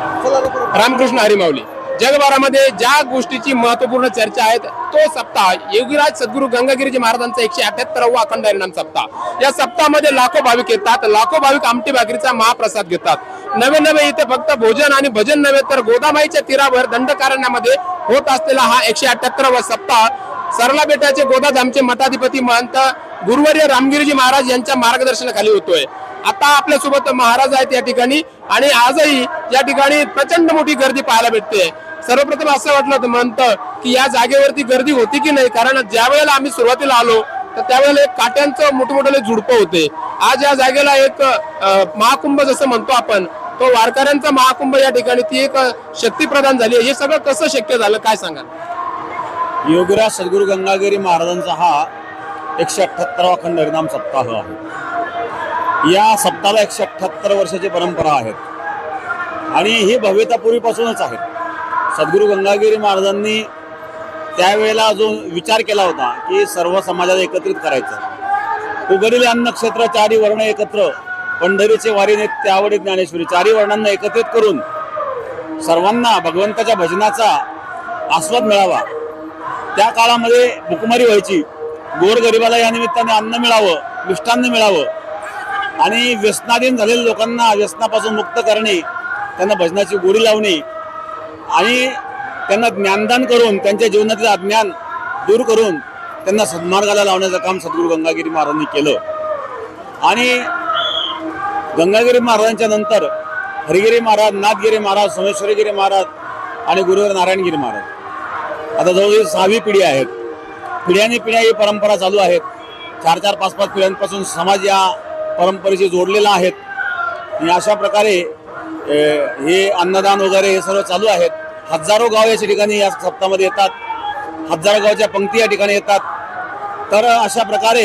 रामकृष्ण हरिमावली जगभरामध्ये ज्या गोष्टीची महत्त्वपूर्ण चर्चा आहे तो सप्ताह योगीराज सद्गुरू गंगागिरीजी महाराजांचा एकशे अठ्याहत्तरावा अखंड हरिनाम सप्ताह. या सप्ताहामध्ये लाखो भाविक येतात लाखो भाविक आमटी भाकरीचा महाप्रसाद घेतात. नवे नवे इथे फक्त भोजन आणि भजन नव्हे तर गोदामाईच्या तीरावर दंडकारण्यामध्ये होत असलेला हा एकशे अठ्याहत्तरावा सप्ताह सरला बेटाचे गोदाधामचे मठाधिपती महंत गुरुवर्य रामगिरीजी महाराज यांच्या मार्गदर्शनाखाली होतोय. आता आपल्यासोबत महाराज आहेत या ठिकाणी आणि आजही या ठिकाणी प्रचंड मोठी गर्दी पाहायला भेटते. सर्वप्रथम असं वाटलं होतं म्हणतं की या जागेवरती गर्दी होती की नाही? कारण ज्या वेळेला आम्ही सुरुवातीला आलो तर त्यावेळेला एक काट्यांचं मोठे मोठे झुडपं होते. आज या जागेला एक महाकुंभ जसं म्हणतो आपण तो वारकऱ्यांचा महाकुंभ या ठिकाणी ती एक शक्ती प्रदान झाली आहे. हे सगळं कसं शक्य झालं? काय सांगाल? योगीराज सद्गुरू गंगागिरी महाराजांचा हा एकशे अठ्ठ्याहत्तरावा अखंड हरिनाम सप्ताह आहे. या सप्ताहाला एकशे अठ्ठ्याहत्तर वर्षाची परंपरा आहेत. आणि ही भव्यतापूर्वीपासूनच आहे. सद्गुरू गंगागिरी महाराजांनी त्यावेळेला जो विचार केला होता की सर्व समाजाला एकत्रित करायचं. उघडील अन्नक्षेत्र चारी वर्ण एकत्र पंढरीचे वारीने त्यावडी ज्ञानेश्वरी चारी वर्णांना एकत्रित करून सर्वांना भगवंताच्या भजनाचा आस्वाद मिळावा. त्या काळामध्ये भुकमारी व्हायची. गोरगरिबाला या निमित्ताने अन्न मिळावं मिष्टान्न मिळावं. आणि व्यसनाधीन झालेल्या लोकांना व्यसनापासून मुक्त करणे त्यांना भजनाची गोडी लावणे आणि त्यांना ज्ञानदान करून त्यांच्या जीवनातील अज्ञान दूर करून त्यांना सन्मार्गाला लावण्याचं काम सद्गुरू गंगागिरी महाराजांनी केलं. आणि गंगागिरी महाराजांच्या नंतर हरिगिरी महाराज नाथगिरी महाराज सोमेश्वरगिरी महाराज आणि गुरुवर नारायणगिरी महाराज. आता जवळजवळ सहावी पिढी आहेत. पिढ्याने पिढ्या ही परंपरा चालू आहेत. चार चार पाच पाच पिढ्यांपासून समाज या परंपरेशी जोडलेला आहेत आणि अशा प्रकारे हे अन्नदान वगैरे हे सर्व चालू आहेत. हजारो गाव याच्या ठिकाणी या सप्ताहामध्ये येतात. हजारो गावच्या पंक्ती या ठिकाणी येतात. तर अशा प्रकारे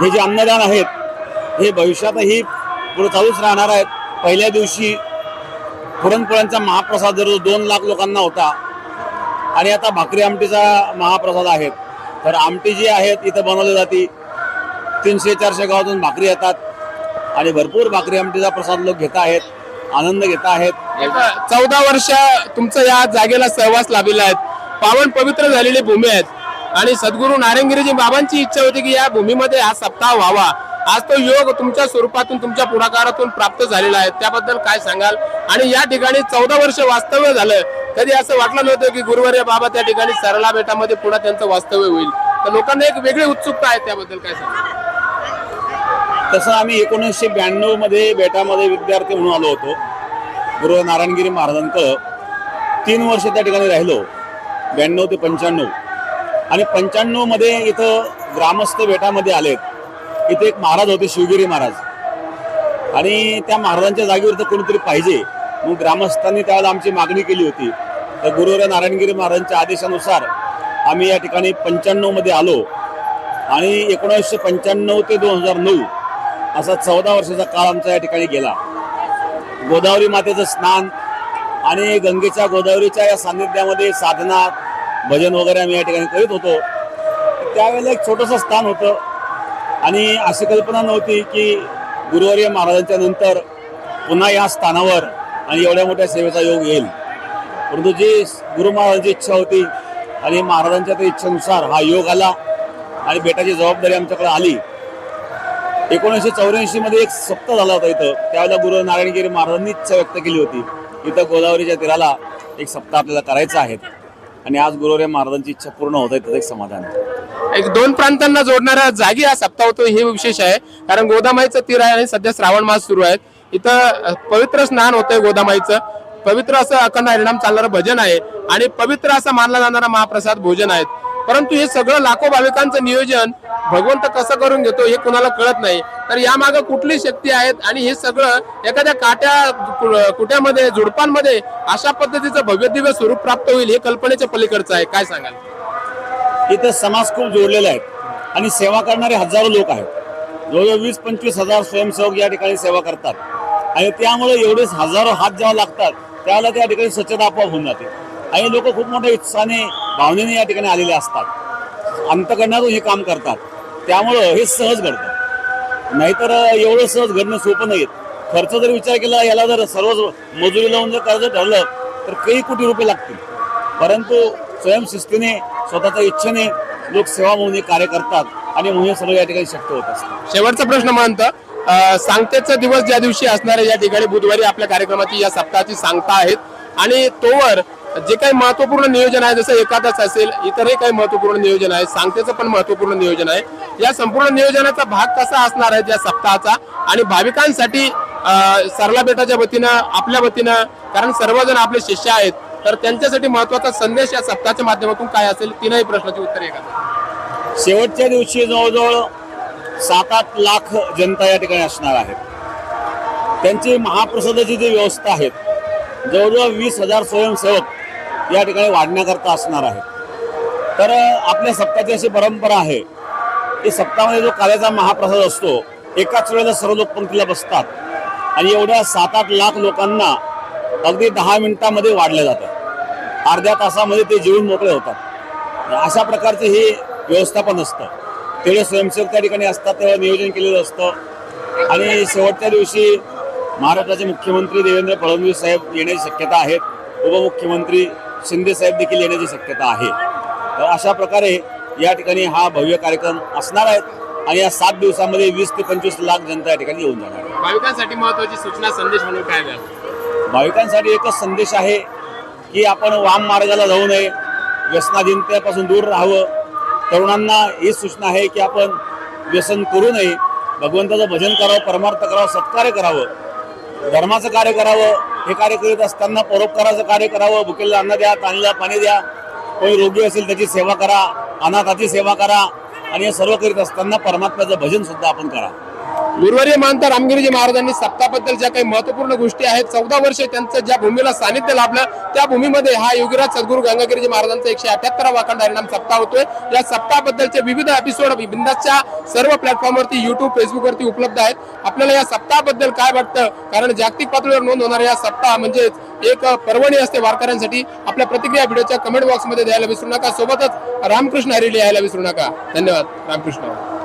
हे जे अन्नदान आहेत हे भविष्यातही पुढे चालूच राहणार आहेत. पहिल्या दिवशी पुरणपोळ्यांचा महाप्रसाद जर दोन लाख लोकांना होता. आणि आता भाकरी आमटीचा महाप्रसाद आहेत. तर आमटी जी आहेत इथं बनवली जाते. तीनशे चारशे गावातून भाकरी येतात. आणि भरपूर भाकरी आमटीचा प्रसाद लोक घेत आहेत आनंद घेत आहेत. चौदा वर्ष तुमचं या जागेला सहवास लाभलेला आहेत पावन पवित्र झालेली भूमी आहेत. आणि सद्गुरू नारायणगिरीजी बाबांची इच्छा होती की या भूमीमध्ये हा सप्ताह व्हावा. आज तो योग तुमच्या स्वरूपातून तुमच्या पुढाकारातून प्राप्त झालेला आहे. त्याबद्दल काय सांगाल? आणि या ठिकाणी चौदा वर्ष वास्तव्य झालं. कधी असं वाटलं नव्हतं की गुरुवर्य बाबा त्या ठिकाणी सरला बेटामध्ये पुन्हा त्यांचं वास्तव्य होईल. तर लोकांना एक वेगळी उत्सुकता आहे त्याबद्दल काय सांग तसं आम्ही एकोणीसशे ब्याण्णवमध्ये बेटामध्ये विद्यार्थी म्हणून आलो होतो. गुरु नारायणगिरी महाराजांकडं तीन वर्ष त्या ठिकाणी राहिलो. ब्याण्णव ते पंच्याण्णव. आणि पंच्याण्णवमध्ये इथं ग्रामस्थ बेटामध्ये आलेत. इथे एक महाराज होते शिवगिरी महाराज. आणि त्या महाराजांच्या जागेवर तर कोणीतरी पाहिजे. मग ग्रामस्थांनी त्यावेळेला आमची मागणी केली होती. तर गुरुवर नारायणगिरी महाराजांच्या आदेशानुसार आम्ही या ठिकाणी पंच्याण्णवमध्ये आलो. आणि एकोणीसशे पंच्याण्णव ते दोन हजार नऊ असा चौदा वर्षाचा काळ आमचा या ठिकाणी गेला. गोदावरी मातेचं स्नान आणि गंगेच्या गोदावरीच्या या सान्निध्यामध्ये साधना भजन वगैरे आम्ही या ठिकाणी करीत होतो. त्यावेळेला एक छोटंसं स्थान होतं. आणि अशी कल्पना नव्हती की गुरुवर्य महाराजांच्या नंतर पुन्हा या स्थानावर आणि एवढ्या मोठ्या सेवेचा योग येईल. परंतु जी गुरु महाराजांची इच्छा होती आणि महाराजांच्या त्या इच्छेनुसार हा योग आला आणि बेटाची जबाबदारी आमच्याकडे आली एकोणीसशे चौऱ्याऐंशी मध्ये एक सप्ताह झाला होता इथं. त्यावेळेला गुरु नारायणगिरी महाराजांनी इच्छा व्यक्त केली होती इथं गोदावरीच्या तीराला एक सप्ताह आपल्याला करायचा आहे. आणि आज गुरुवारी महाराजांची इच्छा पूर्ण होत आहे एक समाधान एक दोन प्रांतांना जोडणाऱ्या जागी हा सप्ताह होतो हे विशेष आहे. कारण गोदामाईचं तीर आहे आणि सध्या श्रावण मास सुरू आहे. इथं पवित्र स्नान होतंय गोदामाईचं. पवित्र असं अखंड हरिणाम चालणारं भजन आहे आणि पवित्र असा मानला जाणारा महाप्रसाद भोजन आहेत. परंतु हे सगळं लाखो भाविकांचं नियोजन भगवंत कसं करून घेतो हे कुणाला कळत नाही. तर यामागे कुठली शक्ती आहेत आणि हे सगळं एखाद्या काट्या कु- कुट्यामध्ये झुडपांमध्ये अशा पद्धतीचं भव्य दिव्य स्वरूप प्राप्त होईल हे कल्पनेच्या पलीकडचं आहे. काय सांगाल? इथं समाज खूप जोडलेला आहे आणि सेवा करणारे हजारो लोक आहेत. जवळजवळ वीस पंचवीस हजार स्वयंसेवक या ठिकाणी सेवा करतात. आणि त्यामुळे एवढेच हजारो हात जेव्हा लागतात त्यावेळेला त्या ठिकाणी स्वच्छता आपोआप होऊन जाते. आणि लोक खूप मोठ्या उत्साहाने भावनेने या ठिकाणी आलेले असतात. अंतकरणातून हे काम करतात. त्यामुळं हे सहज घडतं. नाहीतर एवढं सहज घडणं सोपं नाही खर्च जर विचार केला याला जर सर्व मजुरी लावून जर कर्ज ठरलं तर काही कोटी रुपये लागतील. परंतु स्वयंशिस्तीने स्वतःच्या इच्छेने लोक सेवा म्हणून हे कार्य करतात आणि म्हणून हे सर्व या ठिकाणी शक्य होत असतं शेवटचा प्रश्न मानता सांगतेचा दिवस ज्या दिवशी असणार आहे या ठिकाणी बुधवारी आपल्या कार्यक्रमाची या सप्ताहाची सांगता आहेत. आणि तोवर जे काही महत्त्वपूर्ण नियोजन आहे जसं एकादश असेल इतरही काही महत्त्वपूर्ण नियोजन आहे सांगतेचं पण महत्त्वपूर्ण नियोजन आहे. या संपूर्ण नियोजनाचा भाग कसा असणार आहे या सप्ताहाचा? आणि भाविकांसाठी सरला बेटाच्या वतीनं आपल्या वतीनं कारण सर्वजण आपले शिष्य आहेत तर त्यांच्यासाठी महत्त्वाचा संदेश या सप्ताहाच्या माध्यमातून काय असेल तीनही प्रश्नाची उत्तर एका शेवटच्या दिवशी जवळजवळ सात आठ लाख जनता या ठिकाणी असणार आहे त्यांची महाप्रसादाची जी व्यवस्था आहे जवळजवळ वीस हजार स्वयंसेवक या ठिकाणी वाढण्याकरता असणार आहे तर आपल्या सप्ताहाची अशी परंपरा आहे की सप्ताहामध्ये जो काल्याचा महाप्रसाद असतो एकाच वेळेला सर्व लोक पंक्तीला बसतात आणि एवढ्या सात आठ लाख लोकांना अगदी दहा मिनिटामध्ये वाढलं जातं अर्ध्या तासामध्ये ते जेवून मोकळे होतात. अशा प्रकारचे हे व्यवस्थापन असतं. तेवढे स्वयंसेवक त्या ठिकाणी असतात तेव्हा नियोजन केलेलं असतं. आणि शेवटच्या दिवशी महाराष्ट्राचे मुख्यमंत्री देवेंद्र फडणवीस साहेब येण्याची शक्यता आहे. उपमुख्यमंत्री शिंदे साहेब देखील येण्याची शक्यता आहे. तर अशा प्रकारे या ठिकाणी हा भव्य कार्यक्रम असणार आहे आणि या सात दिवसामध्ये वीस ते पंचवीस लाख जनता या ठिकाणी येऊन जाणार आहे. भाविकांसाठी महत्वाची सूचना संदेश म्हणून काय भाविकांसाठी एकच संदेश आहे की आपण वाम मार्गाला जाऊ नये. व्यसनाधीनतेपासून दूर राहावं. तरुणांना ही सूचना आहे की आपण व्यसन करू नये. भगवंताचं भजन करावं परमार्थ करावं सत्कार्य करावं. धर्माचं कार्य करावं हे कार्य करीत असताना परोपकाराचं कार्य करावं भुकेला अन्न द्या तांदळा पाणी द्या. कोणी रोगी असेल त्याची सेवा करा अनाथाची सेवा करा. आणि हे सर्व करीत असताना परमात्म्याचं भजन सुद्धा आपण करा. गुरुवारी मानता रामगिरीजी महाराजांनी सप्ताबद्दल ज्या काही महत्त्वपूर्ण गोष्टी आहेत चौदा वर्ष त्यांचं ज्या भूमीला सानिध्य लाभलं त्या भूमीमध्ये हा योगीराज सद्गुरू गंगागिरीजी महाराजांचा एकशे अठ्याहत्तरावा अखंड हरिणाम सप्ताह होतोय. या सप्ताहाबद्दलचे विविध एपिसोड बिंदासच्या सर्व प्लॅटफॉर्मवरती युट्यूब फेसबुकवरती उपलब्ध आहेत. आपल्याला या सप्ताहाबद्दल काय वाटतं? कारण जागतिक पातळीवर नोंद होणारा या सप्ताह म्हणजेच एक पर्वणी असते वारकऱ्यांसाठी. आपल्या प्रतिक्रिया व्हिडिओच्या कमेंट बॉक्समध्ये द्यायला विसरू नका. सोबतच रामकृष्ण हरी लिहायला विसरू नका. धन्यवाद. रामकृष्ण.